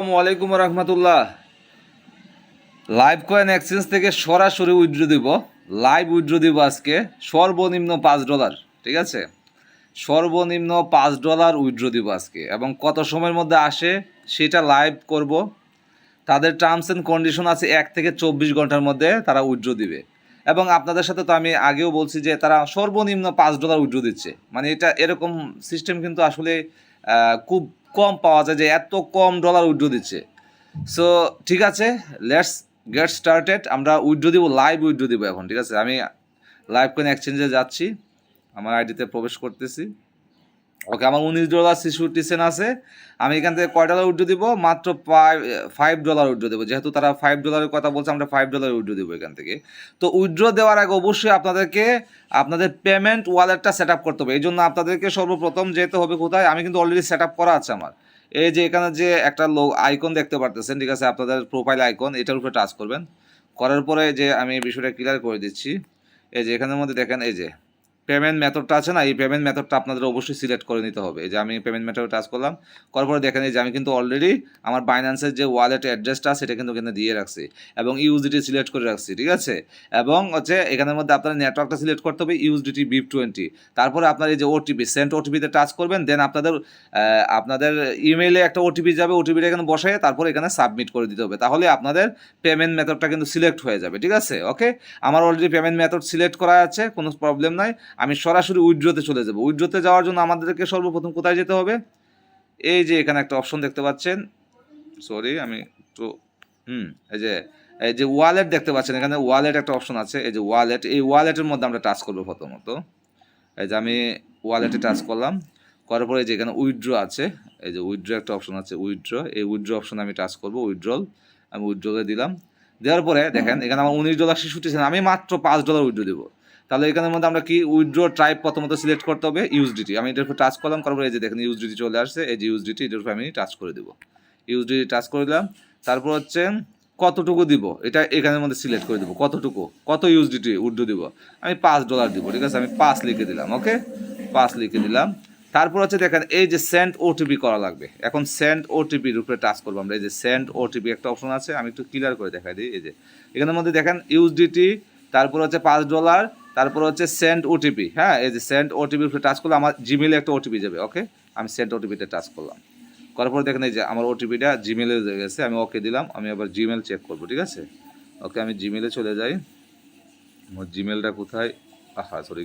আলাইকুম রহমতুল্লাহ। Live coin exchange থেকে সরাসরি উইথড্র দিব। লাইভ উইথড্র দিব আজকে। সর্বনিম্ন পাঁচ ডলার ঠিক আছে? সর্বনিম্ন পাঁচ ডলার উইড্রো দিব আজকে। এবং কত সময়ের মধ্যে আসে সেটা লাইভ করব। তাদের টার্মস অ্যান্ড কন্ডিশন আছে এক থেকে চব্বিশ ঘণ্টার মধ্যে তারা উইড্রো দিবে। এবং আপনাদের সাথে তো আমি আগেও বলছি যে তারা সর্বনিম্ন পাঁচ ডলার উইথড্র দিচ্ছে। মানে এটা এরকম সিস্টেম কিন্তু আসলে খুব কম পাওয়া যায় যে এত কম ডলার উইড্রো দিচ্ছে। সো ঠিক আছে লেটস গেট স্টার্টেড আমরা উইড্রো দিব লাইভ উইড্রো দিব এখন, ঠিক আছে? আমি লাইভ কোন এক্সচেঞ্জে যাচ্ছি, আমার আইডিতে প্রবেশ করতেছি। ওকে, আমার উনিশ ডলার ছেষট্টি সেন্ট আছে। আমি এখান থেকে কয় ডলার উইথড্র দিব? মাত্র ফাইভ ডলার উইথড্র দেবো। যেহেতু তারা ফাইভ ডলারের কথা বলছে, আমরা ফাইভ ডলার উইথড্র দেবো এখান থেকে। তো উইথড্র দেওয়ার আগে অবশ্যই আপনাদেরকে, আপনাদের পেমেন্ট ওয়ালেটটা সেট আপ করতে হবে। এই জন্য আপনাদেরকে সর্বপ্রথম যেতে হবে কোথায়? আমি কিন্তু অলরেডি সেট আপ করা আছে আমার। এই যে এখানে যে একটা লো আইকন দেখতে পারতেছেন, ঠিক আছে, আপনাদের প্রোফাইল আইকন এটার উপরে টাচ করবেন। করার পরে যে আমি বিষয়টা ক্লিয়ার করে দিচ্ছি। এই যে এখানের মধ্যে দেখেন, এই যে পেমেন্ট মেথডটা আছে না, এই পেমেন্ট মেথডটা আপনাদের অবশ্যই সিলেক্ট করে নিতে হবে। যে আমি পেমেন্ট মেথডে টাচ করলাম, করার পরে দেখেন যে আমি কিন্তু অলরেডি আমার বাইন্যান্সের যে ওয়ালেট অ্যাড্রেসটা সেটা কিন্তু এখানে দিয়ে রাখছি এবং ইউজিটি সিলেক্ট করে রাখছি, ঠিক আছে? এবং হচ্ছে এখানের মধ্যে আপনার নেটওয়ার্কটা সিলেক্ট করতে হবে ইউজিটি বিপ টোয়েন্টি তারপরে আপনার এই যে ওটিপি সেন্ট ওটিপিতে টাচ করবেন দেন আপনাদের আপনাদের ইমেইলে একটা ওটিপি যাবে ওটিপিটা এখানে বসায় তারপর এখানে সাবমিট করে দিতে হবে। তাহলে আপনাদের পেমেন্ট মেথডটা কিন্তু সিলেক্ট হয়ে যাবে, ঠিক আছে? ওকে আমার অলরেডি পেমেন্ট মেথড সিলেক্ট করা আছে, কোনো প্রবলেম নাই। আমি সরাসরি উইড্রোতে চলে যাব। উইড্রোতে যাওয়ার জন্য আমাদেরকে সর্বপ্রথম কোথায় যেতে হবে? এই যে এখানে একটা অপশন দেখতে পাচ্ছেন। সরি, আমি একটু, হুম, এই যে এই যে ওয়ালেট দেখতে পাচ্ছেন। এখানে ওয়ালেট একটা অপশন আছে। এই যে ওয়ালেট, এই ওয়ালেটের মধ্যে আমরা টাচ করব প্রথমত। এই যে আমি ওয়ালেটে টাচ করলাম। করার পরে যে এখানে উইথড্র আছে। এই যে উইড্রো একটা অপশন আছে উইথড্র এই উইড্রো অপশনে আমি টাচ করব উইথড্রল আমি উইথড্রলে দিলাম। দেওয়ার পরে দেখেন, এখানে আমার উনিশ ডলার শিশুটি আমি মাত্র পাঁচ ডলার উইড্রো দেবো। তাহলে এখানের মধ্যে আমরা কি উইথড্র ট্রাইব প্রথমত সিলেক্ট করতে হবে ইউএসডিটি আমি এটার উপর টাচ করলাম পরে এই যে দেখেন ইউএসডিটি চলে আসছে, এই যে ইউএসডিটি এটার উপর আমি টাচ করে দেবো। ইউএসডিটি টাচ করে দিলাম, তারপর হচ্ছে কতটুকু দিব? এটা এখানের মধ্যে সিলেক্ট করে দেবো, কতটুকু? কত ইউএসডিটি উইথড্র দিব? আমি পাঁচ ডলার দিব, ঠিক আছে? আমি পাঁচ লিখে দিলাম ওকে পাঁচ লিখে দিলাম। তারপর হচ্ছে দেখেন, এই যে সেন্ড ওটিপি করা লাগবে। এখন সেন্ড ওটিপির উপরে টাচ করব আমরা। এই যে সেন্ড ওটিপি একটা অপশন আছে, আমি একটু ক্লিয়ার করে দেখাই দিই, এই যে। এখানের মধ্যে দেখেন ইউএসডিটি তারপর হচ্ছে পাঁচ ডলার তারপর হচ্ছে সেন্ড ওটিপি হ্যাঁ এই যে সেন্ড ওটিপির টাচ করলে আমার জিমেলে একটা ওটিপি যাবে ওকে আমি সেন্ড ওটিপিতে টাচ করলাম। করার পর দেখেন এই যে আমার ওটিপিটা জিমেলে গেছে, আমি ওকে দিলাম, আমি আবার জিমেল চেক করব, ঠিক আছে? ওকে আমি জিমেলে চলে যাই। আমার জিমেলটা কোথায়? আহা সরি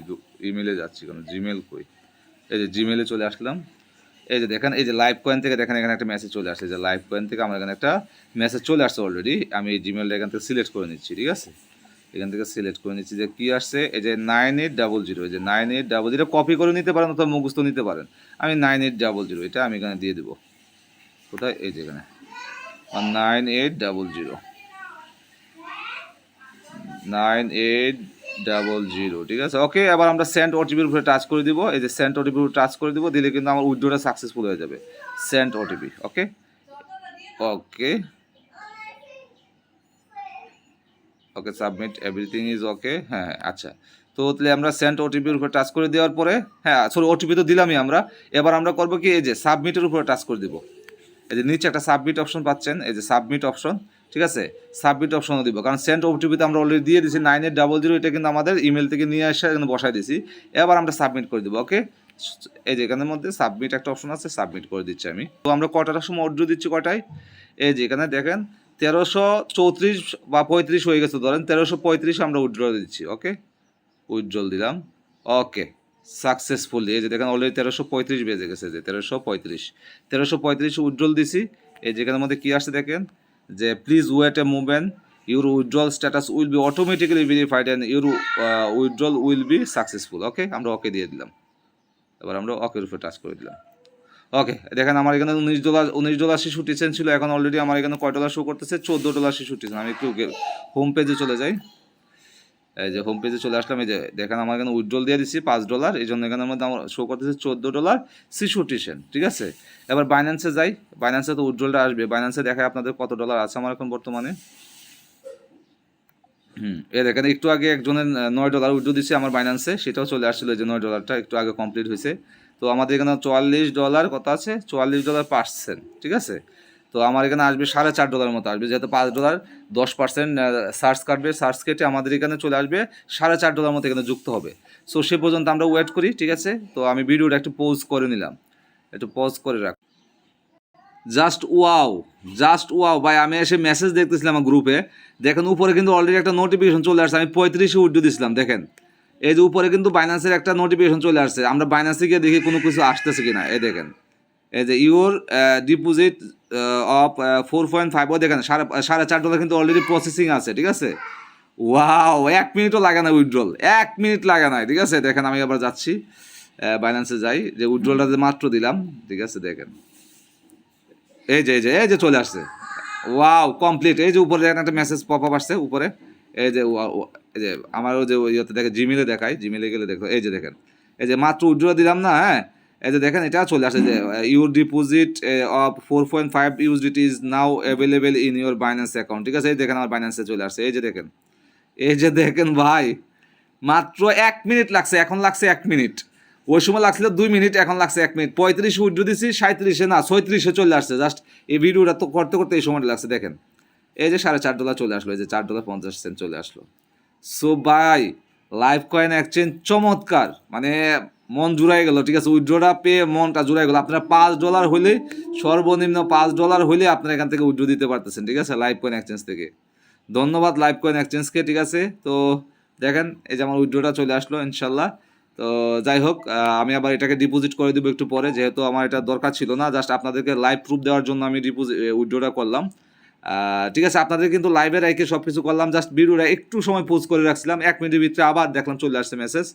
ইমেলে যাচ্ছি কেন? জিমেল কই? এই যে জিমেলে চলে আসলাম। এই যে দেখেন, এই যে লাইভ কয়েন থেকে দেখেন এখানে একটা মেসেজ চলে আসছে, যে লাইভ কয়েন থেকে আমার এখানে একটা মেসেজ চলে আসছে অলরেডি আমি এই জিমেলটা এখান থেকে সিলেক্ট করে নিচ্ছি, ঠিক আছে? এখান থেকে সিলেক্ট করে নিচ্ছি যে কী আসছে? এই যে নাইন এইট ডাবল জিরো এই যে nine eight double zero copy করে নিতে পারেন অথবা মুখস্থ নিতে পারেন। আমি নাইন এইট ডাবল জিরো এটা আমি এখানে দিয়ে দেবো। কোথায়? এই যে এখানে। Nine eight double zero nine eight double zero ঠিক আছে? ওকে এবার আমরা সেন্ট ওটিপির উপরে টাচ করে দিব। এই যে সেন্ট ওটিপির উপরে টাচ করে দিব, দিলে কিন্তু আমার উইড্রোটা সাকসেসফুল হয়ে যাবে। Sent OTP okay okay okay submit everything is okay হ্যাঁ আচ্ছা। তো তাহলে আমরা সেন্ট ওটিপির উপরে টাচ করে দেওয়ার পরে হ্যাঁ সরি ওটিপি তো দিলামই আমরা, এবার আমরা করব কি, এই যে সাবমিটের উপরে টাচ করে দিব। এই যে নিচে একটা সাবমিট অপশন পাচ্ছেন, এই যে সাবমিট অপশন ঠিক আছে? সাবমিট অপশনও দিব, কারণ সেন্ট ওটিপিতে আমরা অলরেডি দিয়ে দিয়েছি নাইন এইট ডাবল জিরো এটা কিন্তু আমাদের ইমেল থেকে নিয়ে এসে এখানে বসাই দিয়েছি। এবার আমরা সাবমিট করে দিব ওকে এই যে এখানের মধ্যে সাবমিট একটা অপশন আছে সাবমিট করে দিচ্ছি আমি। তো আমরা কটার সময় অর্ডার দিচ্ছি কটায়? এই যে এখানে দেখেন তেরোশো চৌত্রিশ বা পঁয়ত্রিশ হয়ে গেছে ধরেন, তেরোশো পঁয়ত্রিশ আমরা উইথড্র দিচ্ছি ওকে উইথড্রল দিলাম ওকে সাকসেসফুলি এই যে দেখেন অলরেডি তেরোশো পঁয়ত্রিশ বেজে গেছে, যে তেরোশো পঁয়ত্রিশ তেরোশো পঁয়ত্রিশ উইথড্রল দিছি। এই যেখানের মধ্যে কী আসছে দেখেন, যে please wait a movement your withdrawal status will be automatically verified and your withdrawal will be successful okay আমরা ওকে দিয়ে দিলাম। এবার আমরা ওকের উপরে টাচ করে দিলাম। ওকে দেখেন আমার এখানে উনিশ ডলার উনিশ ডলার শিশুটি সেন্ট ছিল, এখন অলরেডি আমার এখানে কয় ডলার শো করতেছে? চোদ্দ ডলার শিশু শিশুটি আমি একটু হোম পেজে চলে যাই। এই যে হোম পেজে চলে আসলাম, এই যে দেখেন আমার এখানে উইথড্রল দিয়ে দিচ্ছি পাঁচ ডলার এই জন্য এখানে মধ্যে আমার শো করতেছে চোদ্দ ডলার ছিষট্টি সেন্ট ঠিক আছে? এবার বাইন্যান্সে যাই বাইন্যান্সে তো উইথড্রলটা আসবে বাইন্যান্সে দেখায় আপনাদের কত ডলার আছে আমার এখন বর্তমানে। হুম এ দেখেন, একটু আগে একজনের নয় ডলার উইথড্র দিচ্ছে আমার বাইন্যান্সে সেটাও চলে আসছিল যে নয় ডলারটা একটু আগে কমপ্লিট হয়েছে। তো আমাদের এখানে চুয়াল্লিশ ডলার কত আছে? চুয়াল্লিশ ডলার পার্সেন্ট ঠিক আছে? তো আমার এখানে আসবে সাড়ে চার ডলার মতো আসবে, যেহেতু পাঁচ ডলার দশ পার্সেন্ট সার্চ কাটবে সার্চ কেটে আমাদের এখানে চলে আসবে, সাড়ে চার ডলার মতো এখানে যুক্ত হবে। সো সে পর্যন্ত আমরা ওয়েট করি, ঠিক আছে? তো আমি ভিডিওটা একটু পোজ করে নিলাম। একটু পজ করে রাখ। জাস্ট ওয়াও জাস্ট ওয়াও ভাই, আমি এসে মেসেজ দেখতেছিলাম আমার গ্রুপে দেখেন উপরে কিন্তু অলরেডি একটা নোটিফিকেশন চলে আসছে, আমি পঁয়ত্রিশে উঠে দিয়েছিলাম দেখেন। এই যে উপরে কিন্তু বাইন্যান্সের একটা নোটিফিকেশন চলে আসছে। আমরা বাইন্যান্সে গিয়ে দেখি কোনো কিছু আসতেছে কিনা। এই দেখেন। এই যে your deposit of four point five ও দেখেন, সাড়ে সাড়ে চার ডলার কিন্তু অলরেডি প্রসেসিং আছে, ঠিক আছে? ওয়াও এক মিনিটও লাগে না উইথড্রল এক মিনিট লাগে না, ঠিক আছে? দেখেন, আমি আবার যাচ্ছি বাইন্যান্সে যাই। যে উইথড্রলটা যে মাত্র দিলাম, ঠিক আছে? দেখেন। এই যে এই যে এই যে চলে আসছে। ওয়াও কমপ্লিট এই যে উপরে দেখেন একটা মেসেজ পপ আপ আসছে, উপরে। এই যে এই যে আমারও যে ইয়েতে দেখে জিমেলে দেখাই জিমেলে গেলে দেখো, এই যে দেখেন, এই যে মাত্র উইথড্র দিলাম না হ্যাঁ? এই যে দেখেন, এটা চলে আসে যে your deposit of four point five USDT is now available in your Binance account ঠিক আছে? এই দেখেন আমার বাইন্যান্সে চলে আসছে, এই যে দেখেন, এই যে দেখেন ভাই, মাত্র এক মিনিট লাগছে, এখন লাগছে এক মিনিট ওই সময় লাগছিল দুই মিনিট এখন লাগছে এক মিনিট পঁয়ত্রিশে উঠে দিছি সাঁত্রিশে না, ছয়ত্রিশে চলে আসছে। জাস্ট এই ভিডিওটা তো করতে করতে এই সময়টা লাগছে, দেখেন। এই যে সাড়ে চার ডলার চলে আসলো, এই যে চার ডলার পঞ্চাশ সেন্ট চলে আসলো। So by live coin exchange চমৎকার। মানে মন জুড়াই গেল, ঠিক আছে? উইড্রোটা পেয়ে মনটা জুড়াই গেল। আপনারা পাঁচ ডলার হলে সর্বনিম্ন পাঁচ ডলার হলে আপনারা এখান থেকে উইড্রো দিতে পারতেছেন, ঠিক আছে? লাইভ কয়েন এক্সচেঞ্জ থেকে। ধন্যবাদ লাইভ কয়েন এক্সচেঞ্জকে ঠিক আছে? তো দেখেন, এই যে আমার উইড্রোটা চলে আসলো, ইনশাল্লাহ। তো যাই হোক আমি আবার এটাকে ডিপোজিট করে দেবো একটু পরে, যেহেতু আমার এটা দরকার ছিল না জাস্ট আপনাদেরকে লাইভ প্রুফ দেওয়ার জন্য আমি ডিপোজিট উইড্রোটা করলাম। ঠিক আছে, আপনাদের কিন্তু লাইভের আইকে সব কিছু করলাম। জাস্ট ভিডিওটা একটু সময় পোস্ট করে রাখছিলাম। এক মিনিটের ভিতরে আবার দেখলাম চলে আসছে মেসেজ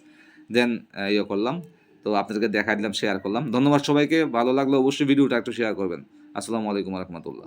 দেন ইয়ে করলাম। তো আপনাদেরকে দেখা দিলাম শেয়ার করলাম। ধন্যবাদ সবাইকে। ভালো লাগলে অবশ্যই ভিডিওটা একটু শেয়ার করবেন। আসসালামু আলাইকুম রহমতুল্লাহ।